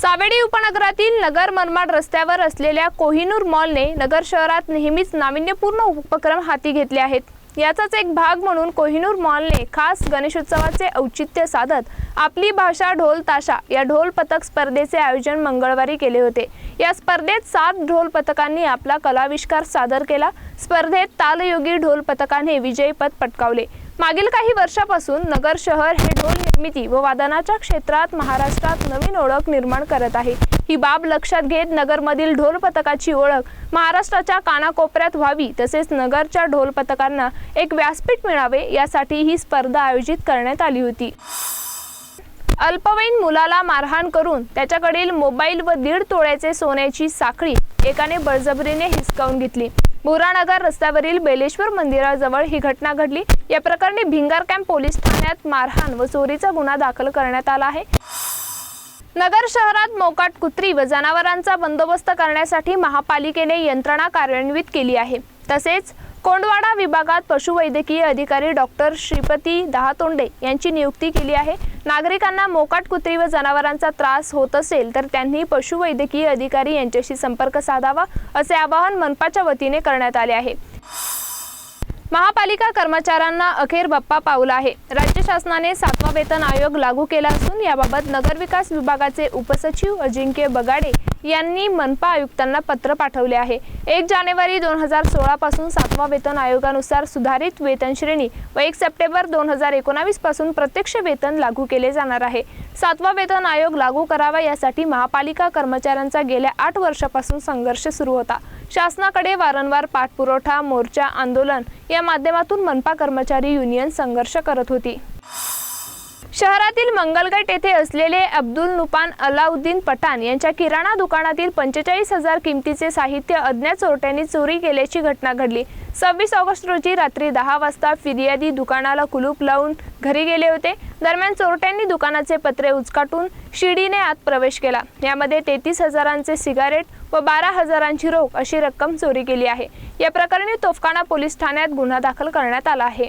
सावेडी उपनगरातील नगर मनमाड रस्त्यावर असलेल्या कोहिनूर मॉलने नगर शहरात नेहमीच नाविन्यपूर्ण उपक्रम हाती घेतले आहेत. याचाच एक भाग म्हणून कोहिनूर मॉलने खास गणेशोत्सवाचे औचित्य साधत आपली भाषा ढोल ताशा या ढोल पथक स्पर्धेचे आयोजन मंगळवारी केले होते. या स्पर्धेत सात ढोल पथकांनी आपला कलाविष्कार सादर केला. स्पर्धेत तालयोगी ढोल पथकाने विजयपद पटकावले. मागील काही वर्षापासून नगर शहर हे ढोल निर्मिती व वादनाच्या क्षेत्रात महाराष्ट्रात नवीन ओळख निर्माण करत आहे. ही बाब लक्षात घेत नगरमधील ढोल पथकाची ओळख महाराष्ट्राच्या कानाकोपऱ्यात व्हावी तसेच नगरच्या ढोल पथकांना एक व्यासपीठ मिळावे यासाठी ही स्पर्धा आयोजित करण्यात आली होती. अल्पवयीन मुलाला मारहाण करून त्याच्याकडील मोबाईल व दीड तोळ्याचे सोन्याची साखळी एकाने बळजबरीने हिसकावून घेतली. बोरानगर रस्त्यावरील बेलेश्वर मंदिराजवळ ही घटना घडली. या प्रकरणी भिंगार कॅम्प पोलीस ठाण्यात मारहाण व चोरीचा गुन्हा दाखल करण्यात आला आहे. नगर शहरात मोकाट कुत्री व जनावरांचा बंदोबस्त करण्यासाठी महापालिकेने यंत्रणा कार्यान्वित केली आहे. तसेच कोंडवाडा विभागात पशुवैद्यकीय अधिकारी डॉक्टर श्रीपती दहातोंडे यांची नियुक्ती केली आहे. नागरिकांना मोकाट कुत्री व जनावरांचा त्रास होत असेल तर त्यांनी पशुवैद्यकीय अधिकारी यांच्याशी संपर्क साधावा असे आवाहन मनपाच्या वतीने करण्यात आले आहे. महापालिका कर्मचाऱ्यांना अखेर बप्पा पावला आहे. राज्य शासनाने सातवा वेतन आयोग लागू केला असून याबाबत नगरविकास विभागाचे उपसचिव अजिंक्य बगाडे यांनी मनपा आयुक्तांना पत्र पाठवले आहे. एक जानेवारी दोन हजार सोळा पासून सातवा वेतन आयोगानुसार सुधारित वेतन श्रेणी व एक सप्टेंबर दोन हजार एकोणावीसपासून प्रत्यक्ष वेतन लागू केले जाणार आहे. सातवा वेतन आयोग लागू करावा यासाठी महापालिका कर्मचाऱ्यांचा गेल्या आठ वर्षापासून संघर्ष सुरू होता. शासनाकडे वारंवार पाठपुरवठा मोर्चा आंदोलन या माध्यमातून मनपा कर्मचारी युनियन संघर्ष करत होती. शहरातील मंगलगट येथे असलेले अब्दुल नुपान अलाउद्दीन पठाण यांच्या किराणा दुकानातील पंचेचाळीस हजार किमतीचे साहित्य अज्ञात चोरट्यांनी चोरी केल्याची घटना घडली. सव्वीस ऑगस्ट रोजी रात्री दहा वाजता फिर्यादी दुकानाला कुलूप लावून घरी गेले होते. दरम्यान चोरट्यांनी दुकानाचे पत्रे उचकाटून शिडीने आत प्रवेश केला. यामध्ये तेहतीस हजारांचे सिगारेट व बारा हजारांची रोख अशी रक्कम चोरी केली आहे. या प्रकरणी तोफखाना पोलीस ठाण्यात गुन्हा दाखल करण्यात आला आहे.